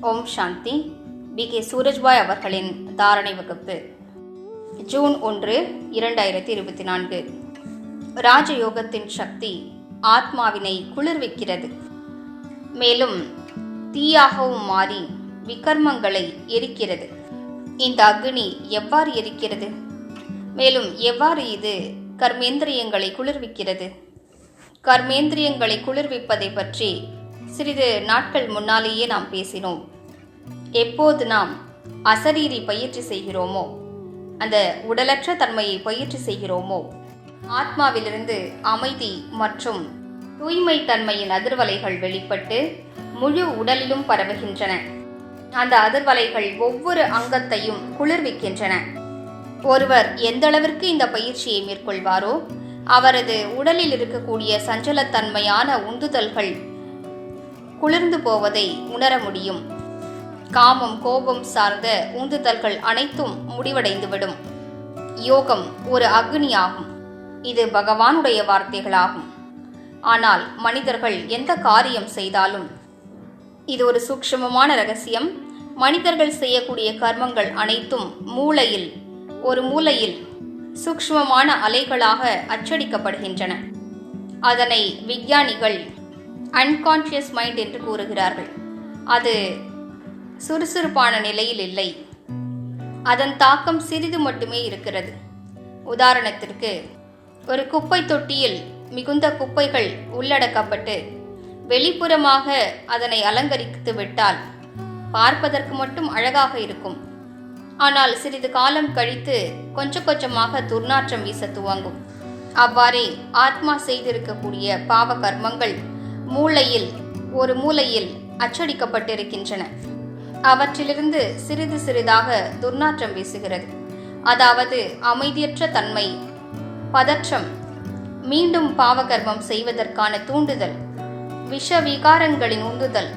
ஓம் சாந்தி. B. K. Surajbhai அவர்களின் தாரணை வகுப்பு. ஜூன் ஒன்று இரண்டாயிரத்தி இருபத்தி நான்கு. ராஜயோகத்தின் சக்தி ஆத்மாவினை குளிர்விக்கிறது. மேலும் தீயாகவும் மாறி விகர்மங்களை எரிக்கிறது. இந்த அக்னி எவ்வாறு எரிக்கிறது? மேலும் எவ்வாறு இது கர்மேந்திரியங்களை குளிர்விக்கிறது? கர்மேந்திரியங்களை குளிர்விப்பதை பற்றி சிறிது நாட்கள் முன்னாலேயே நாம் பேசினோம். எப்போது நாம் அசரீரி பயிற்சி செய்கிறோமோ அந்த உடலற்ற தன்மையை பயிற்சி செய்கிறோமோ ஆத்மாவிலிருந்து அமைதி மற்றும் தூய்மை தன்மையின் அதிர்வலைகள் வெளிப்பட்டு முழு உடலிலும் பரவுகின்றன. அந்த அதிர்வலைகள் ஒவ்வொரு அங்கத்தையும் குளிர்விக்கின்றன. ஒருவர் எந்த அளவிற்கு இந்த பயிற்சியை மேற்கொள்வாரோ அவரது உடலில் இருக்கக்கூடிய சஞ்சலத்தன்மையான உந்துதல்கள் குளிர்ந்து போவதை உணர முடியும். காமம் கோபம் சார்ந்த உந்துதல்கள் அனைத்தும் முடிவடைந்துவிடும். யோகம் ஒரு அக்னியாகும். இது பகவானுடைய வார்த்தைகளாகும். ஆனால் மனிதர்கள் எந்த காரியம் செய்தாலும் இது ஒரு சூக்ஷ்மமான ரகசியம். மனிதர்கள் செய்யக்கூடிய கர்மங்கள் அனைத்தும் மூளையில் ஒரு மூலையில் சூக்ஷ்மமான அலைகளாக அச்சடிக்கப்படுகின்றன. அதனை விஞ்ஞானிகள் அன்கான்ஷியஸ் மைண்ட் என்று கூறுகிறார்கள். அது சுறுசுறுப்பான நிலையில் இல்லை. அதன் தாக்கம் சிறிது மட்டுமே இருக்கிறது. உதாரணத்திற்கு ஒரு குப்பை தொட்டியில் மிகுந்த குப்பைகள் உள்ளடக்கப்பட்டு வெளிப்புறமாக அதனை அலங்கரித்து விட்டால் பார்ப்பதற்கு மட்டும் அழகாக இருக்கும். ஆனால் சிறிது காலம் கழித்து கொஞ்சம் கொஞ்சமாக துர்நாற்றம் வீச துவங்கும். அவ்வாறே ஆத்மா செய்திருக்கக்கூடிய பாவ கர்மங்கள் மூளையில் ஒரு மூலையில் அச்சடிக்கப்பட்டிருக்கின்றன. அவற்றிலிருந்து சிறிது சிறிதாக துர்நாற்றம் வீசுகிறது. அதாவது அமைதியற்ற தன்மை பதற்றம் மீண்டும் பாவகர்மம் செய்வதற்கான தூண்டுதல் விஷ விகாரங்களின் உந்துதல்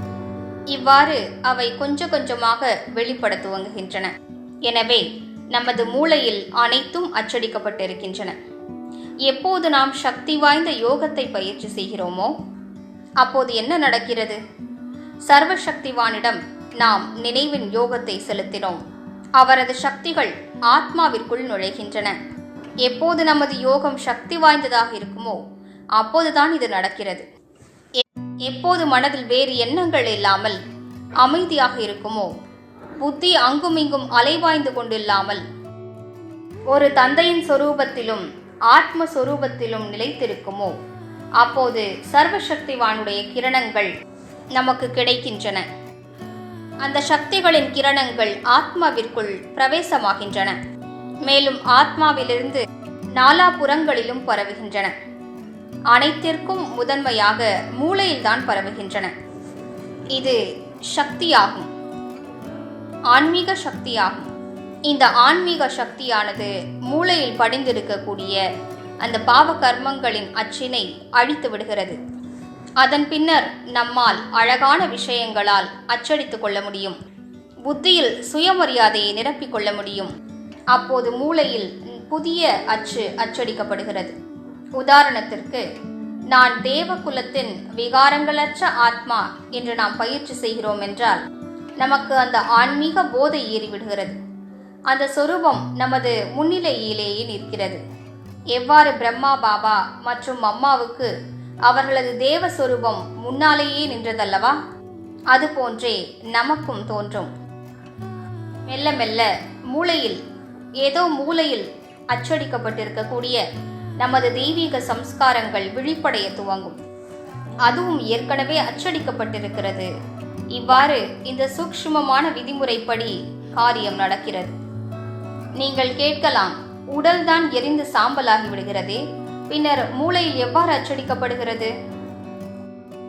இவ்வாறு அவை கொஞ்சம் கொஞ்சமாக வெளிப்பட துவங்குகின்றன. எனவே நமது மூளையில் அனைத்தும் அச்சடிக்கப்பட்டிருக்கின்றன. எப்போது நாம் சக்தி வாய்ந்த யோகத்தை பயிற்சி செய்கிறோமோ அப்போது என்ன நடக்கிறது? சர்வசக்திவானிடம் நாம் நினைவின் யோகத்தை செலுத்தினோம். அவரது சக்திகள் ஆத்மாவிற்குள் நுழைகின்றன. எப்போது நமது யோகம் சக்தி வாய்ந்ததாக இருக்குமோ அப்போதுதான் இது நடக்கிறது. எப்போது மனதில் வேறு எண்ணங்கள் இல்லாமல் அமைதியாக இருக்குமோ புத்தி அங்குமிங்கும் அலைவாய்ந்து கொண்டில்லாமல் ஒரு தந்தையின் சொரூபத்திலும் ஆத்ம சொரூபத்திலும் நிலைத்திருக்குமோ அப்போது சர்வசக்திவானுடைய கிரணங்கள் நமக்கு கிடைக்கின்றன. அந்த சக்திகளின் கிரணங்கள் ஆத்மாவிற்குள் பிரவேசமாகின்றன. மேலும் ஆத்மாவிலிருந்து நாலாபுறங்களிலும் பரவுகின்றன. அனைத்திற்கும் முதன்மையாக மூளையில்தான் பரவுகின்றன. இது சக்தியாகும். ஆன்மீக சக்தியாகும். இந்த ஆன்மீக சக்தியானது மூளையில் படிந்திருக்கக்கூடிய அந்த பாவ கர்மங்களின் அச்சினை அழித்து விடுகிறது. அதன் பின்னர் நம்மால் அழகான விஷயங்களால் அச்சடித்துக் கொள்ள முடியும். புத்தியில் சுயமரியாதையை நிரப்பிக் கொள்ள முடியும். அப்போது மூளையில் புதிய அச்சு அச்சடிக்கப்படுகிறது. உதாரணத்திற்கு நான் தேவகுலத்தின் விகாரங்களற்ற ஆத்மா என்று நாம் பயிற்சி செய்கிறோம் என்றால் நமக்கு அந்த ஆன்மீக போதை ஏறிவிடுகிறது. அந்த சொரூபம் நமது முன்னிலையிலேயே நிற்கிறது. எவ்வாறு பிரம்மா பாபா மற்றும் அம்மாவுக்கு அவர்களது தேவ சொரூபம் முன்னாலேயே நின்றதல்லவா? அதுபோன்றே நமக்கும் தோன்றும். மெல்ல மெல்ல மூளையில் ஏதோ மூலையில் அச்சடிக்கப்பட்டிருக்கக்கூடிய நமது தெய்வீக சம்ஸ்காரங்கள் விழிப்படைய துவங்கும். அதுவும் ஏற்கனவே அச்சடிக்கப்பட்டிருக்கிறது. இவ்வாறு இந்த சூக்ஷ்மமான விதிமுறைப்படி காரியம் நடக்கிறது. நீங்கள் கேட்கலாம் உடல்தான் எரிந்து சாம்பலாகி விடுகிறதே பின்னர் மூளையில் எவ்வாறு அச்சடிக்கப்படுகிறது?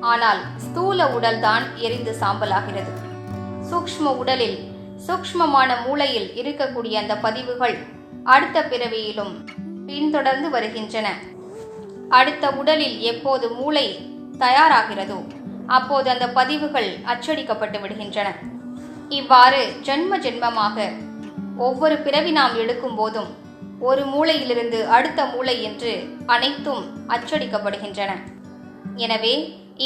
ஆனால் ஸ்தூல உடல்தான் எரிந்து சாம்பலாகிறது. சூக்ஷ்ம உடலில் சூக்ஷ்மமான மூளையில் இருக்கக்கூடிய அந்த பதிவுகள் அடுத்த பிறவியிலும் பின்தொடர்ந்து வருகின்றன. அடுத்த உடலில் எப்போது மூளை தயாராகிறதோ அப்போது அந்த பதிவுகள் அச்சடிக்கப்பட்டு விடுகின்றன. இவ்வாறு ஜென்ம ஜென்மமாக ஒவ்வொரு பிறவி நாம் எடுக்கும் போதும் ஒரு மூளையிலிருந்து அடுத்த மூளை என்று அனைத்தும் அச்சடிக்கப்படுகின்றன. எனவே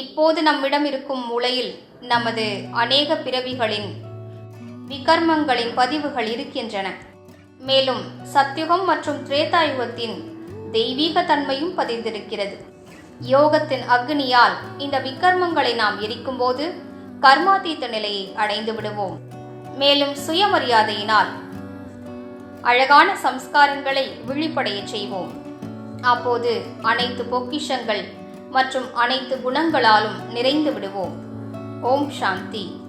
இப்போது நம்மிடம் இருக்கும் மூளையில் நமது அநேக பிறவிகளின் விகர்மங்களின் பதிவுகள் இருக்கின்றன. மேலும் சத்தியுகம் மற்றும் திரேதாயுகத்தின் தெய்வீக தன்மையும் பதிந்திருக்கிறது. யோகத்தின் அக்னியால் இந்த விக்கர்மங்களை நாம் எரிக்கும்போது கர்மாதீத்த நிலையை அடைந்து விடுவோம் மேலும் சுயமரியாதையினால் அழகான சம்ஸ்காரங்களை விழிப்படைய செய்வோம். அப்போது அனைத்து பொக்கிஷங்கள் மற்றும் அனைத்து குணங்களாலும் நிறைந்து விடுவோம். ஓம் சாந்தி.